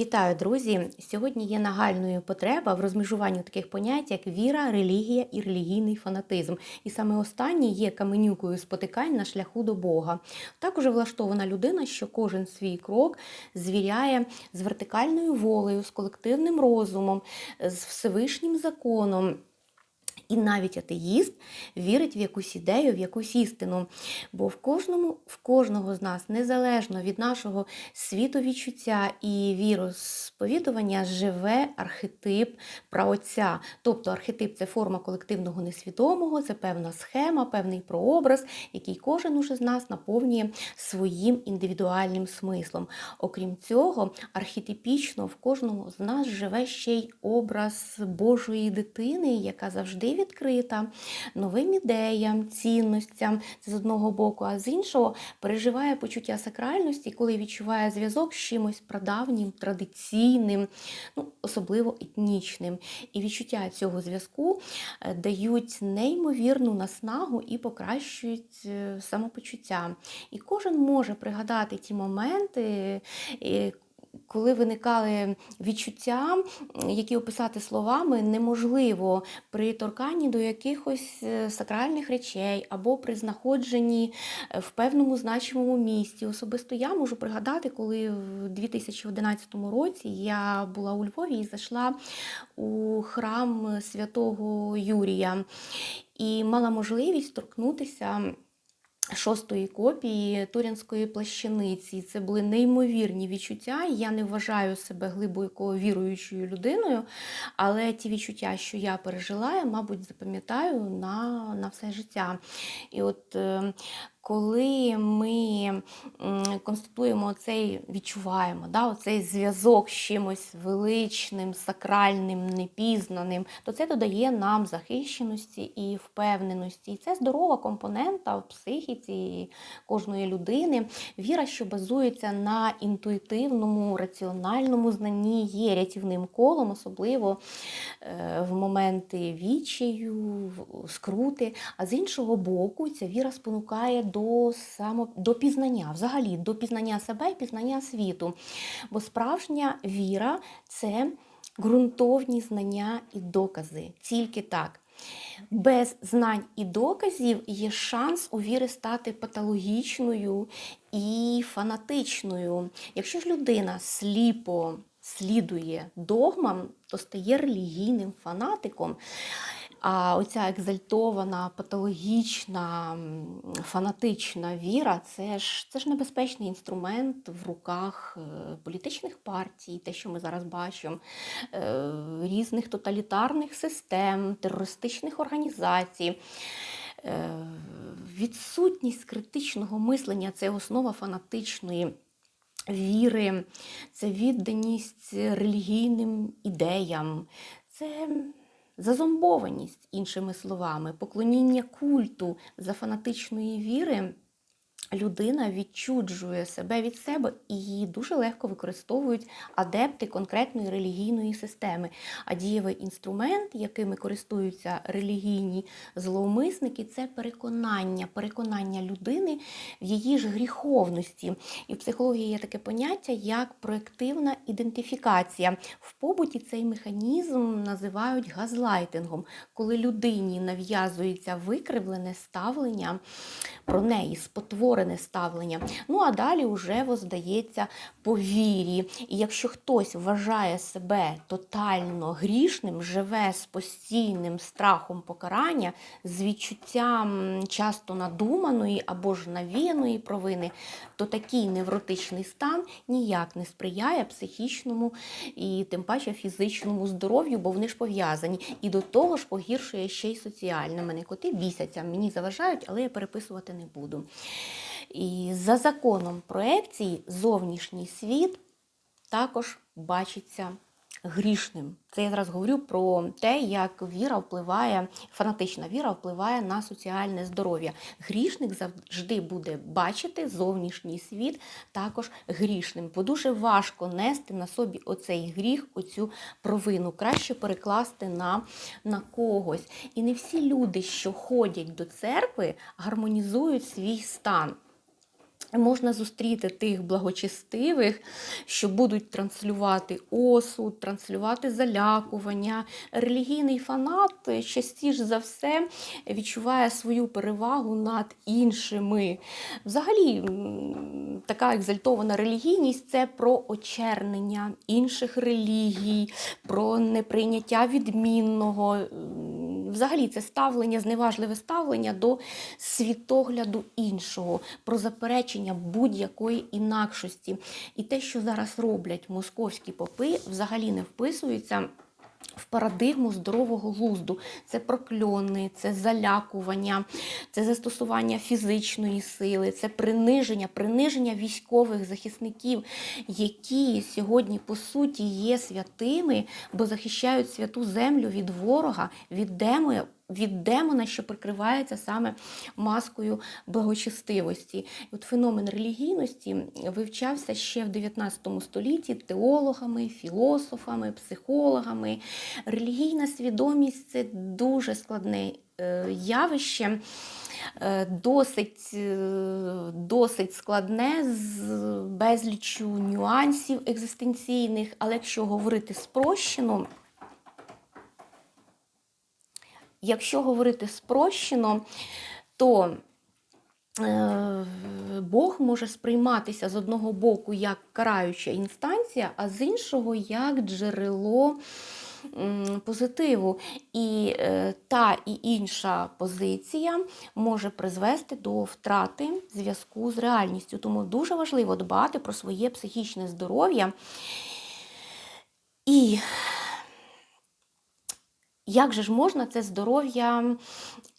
Вітаю, друзі! Сьогодні є нагальною потреба в розмежуванні таких понять, як віра, релігія і релігійний фанатизм. І саме останні є каменюкою спотикань на шляху до Бога. Також влаштована людина, що кожен свій крок звіряє з вертикальною волею, з колективним розумом, з Всевишнім законом. І навіть атеїст вірить в якусь ідею, в якусь істину. Бо в кожному, в кожного з нас, незалежно від нашого світовідчуття і віросповідування, живе архетип праотця. Тобто архетип це форма колективного несвідомого, це певна схема, певний прообраз, який кожен уже з нас наповнює своїм індивідуальним смислом. Окрім цього, архетипічно в кожному з нас живе ще й образ Божої дитини, яка завжди відкрита новим ідеям, цінностям це з одного боку, а з іншого переживає почуття сакральності, коли відчуває зв'язок з чимось прадавнім, традиційним, ну, особливо етнічним. І відчуття цього зв'язку е, дають неймовірну наснагу і покращують е, самопочуття. І кожен може пригадати ті моменти. Коли виникали відчуття, які описати словами неможливо при торканні до якихось е, сакральних речей або при знаходженні е, в певному значимому місці. Особисто я можу пригадати, коли в 2011 році я була у Львові і зайшла у храм святого Юрія і мала можливість торкнутися шостої копії Турянської плащаниці. Це були неймовірні відчуття. Я не вважаю себе глибоко віруючою людиною, але ті відчуття, що я пережила, я, мабуть, запам'ятаю на, на все життя. І от е, коли ми констатуємо цей, відчуваємо да, оцей зв'язок з чимось величним, сакральним, непізнаним, то це додає нам захищеності і впевненості. І це здорова компонента в психіці кожної людини. Віра, що базується на інтуїтивному, раціональному знанні, є рятівним колом, особливо е, в моменти відчаю, скрути. А з іншого боку, ця віра спонукає до само, до пізнання, взагалі до пізнання себе і пізнання світу. Бо справжня віра це ґрунтовні знання і докази. Тільки так. Без знань і доказів є шанс у віри стати патологічною і фанатичною. Якщо ж людина сліпо слідує догмам, то стає релігійним фанатиком. А оця екзальтована, патологічна, фанатична віра це ж це ж небезпечний інструмент в руках е, політичних партій, те, що ми зараз бачимо, е, різних тоталітарних систем, терористичних організацій. Е, відсутність критичного мислення це основа фанатичної. Віри, це відданість релігійним ідеям, це Зазомбованість, іншими словами, поклоніння культу за фанатичної віри людина відчуджує себе від себе і її дуже легко використовують адепти конкретної релігійної системи. А дієвий інструмент, якими користуються релігійні зловмисники, це переконання, переконання людини в її ж гріховності. І в психології є таке поняття як проєктивна ідентифікація. В побуті цей механізм називають газлайтингом, коли людині нав'язується викривлене ставлення про неї, спотворене ставлення. Ну а далі вже воздається по вірі. І якщо хтось вважає себе тотально грішним, живе з постійним страхом покарання, з відчуттям часто надуманої або ж навіяної провини, то такий невротичний стан ніяк не сприяє психічному і тим паче фізичному здоров'ю, бо вони ж пов'язані. І до того ж погіршує ще й соціальне. Мене коти бісяться, мені заважають, але я переписувати не буду. І за законом проекції зовнішній світ також бачиться грішним. Це я зараз говорю про те, як віра впливає, фанатична віра впливає на соціальне здоров'я. Грішник завжди буде бачити зовнішній світ також грішним, бо дуже важко нести на собі оцей гріх, оцю провину. Краще перекласти на, на когось. І не всі люди, що ходять до церкви, гармонізують свій стан. Можна зустріти тих благочестивих, що будуть транслювати осуд, транслювати залякування. Релігійний фанат частіше за все відчуває свою перевагу над іншими. Взагалі, така екзальтована релігійність це про очернення інших релігій, про неприйняття відмінного. Взагалі, це ставлення, зневажливе ставлення до світогляду іншого, про заперечення будь-якої інакшості. І те, що зараз роблять московські попи, взагалі не вписується. В парадигму здорового глузду. Це прокльони, це залякування, це застосування фізичної сили, це приниження, приниження військових захисників, які сьогодні по суті є святими, бо захищають святу землю від ворога, від демона, від демона, що прикривається саме маскою благочестивості. От феномен релігійності вивчався ще в 19 столітті теологами, філософами, психологами. Релігійна свідомість це дуже складне е, явище. е, Досить, е, досить складне з безліччю нюансів екзистенційних, але якщо говорити спрощено, Якщо говорити спрощено, то е, Бог може сприйматися з одного боку як караюча інстанція, а з іншого як джерело позитиву. І е, та і інша позиція може призвести до втрати зв'язку з реальністю. Тому дуже важливо дбати про своє психічне здоров'я. І як же ж можна це здоров'я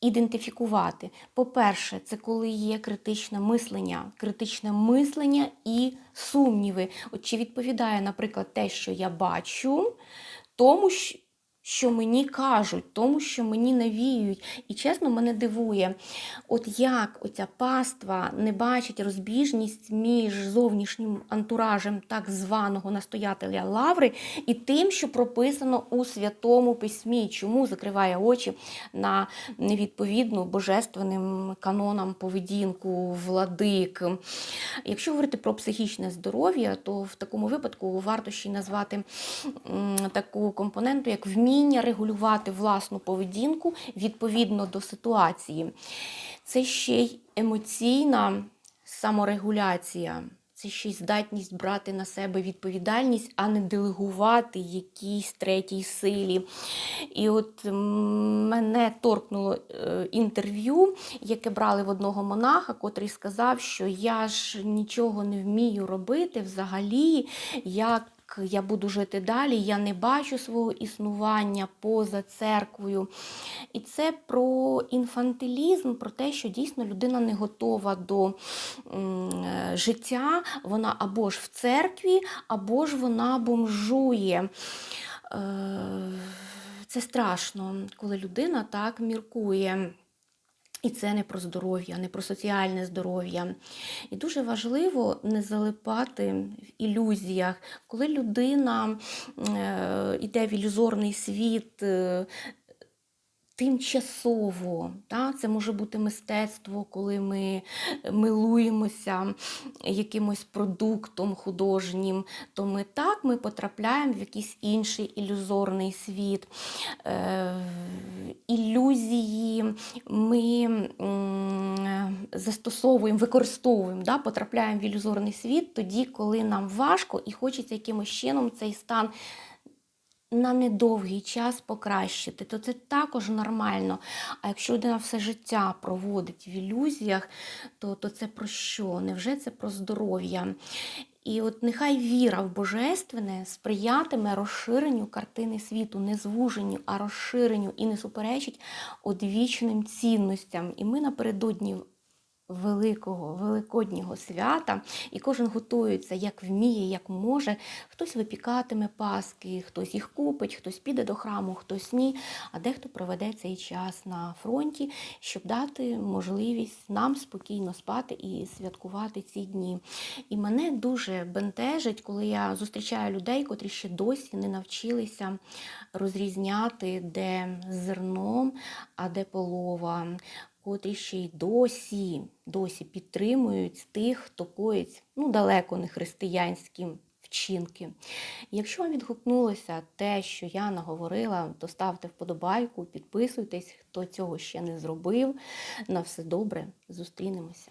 ідентифікувати? По-перше, це коли є критичне мислення, критичне мислення і сумніви. От чи відповідає, наприклад, те, що я бачу, тому, щ- що мені кажуть, тому, що мені навіюють. І чесно, мене дивує, от як оця паства не бачить розбіжність між зовнішнім антуражем так званого настоятеля лаври і тим, що прописано у святому письмі, чому закриває очі на невідповідну божественним канонам поведінку владик. Якщо говорити про психічне здоров'я, то в такому випадку варто ще й назвати таку компоненту, як вміння регулювати власну поведінку відповідно до ситуації. Це ще й емоційна саморегуляція. Це ще й здатність брати на себе відповідальність, а не делегувати якійсь третій силі. І от мене торкнуло е, інтерв'ю, яке брали в одного монаха, котрий сказав, що я ж нічого не вмію робити взагалі, як я буду жити далі, я не бачу свого існування поза церквою. І це про інфантилізм, про те, що дійсно людина не готова до е, життя, вона або ж в церкві, або ж вона бомжує. Е, Це страшно, коли людина так міркує. І це не про здоров'я, не про соціальне здоров'я. І дуже важливо не залипати в ілюзіях, коли людина е, йде в ілюзорний світ. е, Тимчасово, та? це може бути мистецтво, коли ми милуємося якимось продуктом художнім, то ми так ми потрапляємо в якийсь інший ілюзорний світ. Ілюзії ми застосовуємо, використовуємо, да? потрапляємо в ілюзорний світ тоді, коли нам важко і хочеться якимось чином цей стан на недовгий час покращити, то це також нормально. А якщо людина все життя проводить в ілюзіях, то, то це про що? Невже це про здоров'я? І от нехай віра в божественне сприятиме розширенню картини світу, не звуженню, а розширенню і не суперечить одвічним цінностям. І ми напередодні великого великоднього свята, і кожен готується як вміє, як може. Хтось випікатиме паски, хтось їх купить, хтось піде до храму, хтось ні. А дехто проведе цей час на фронті, щоб дати можливість нам спокійно спати і святкувати ці дні. І мене дуже бентежить, коли я зустрічаю людей, котрі ще досі не навчилися розрізняти, де зерно, а де полова котрі ще й досі, досі підтримують тих, хто коїть ну, далеко не християнські вчинки. Якщо вам відгукнулося те, що я наговорила, то ставте вподобайку, підписуйтесь, хто цього ще не зробив. На все добре, зустрінемося.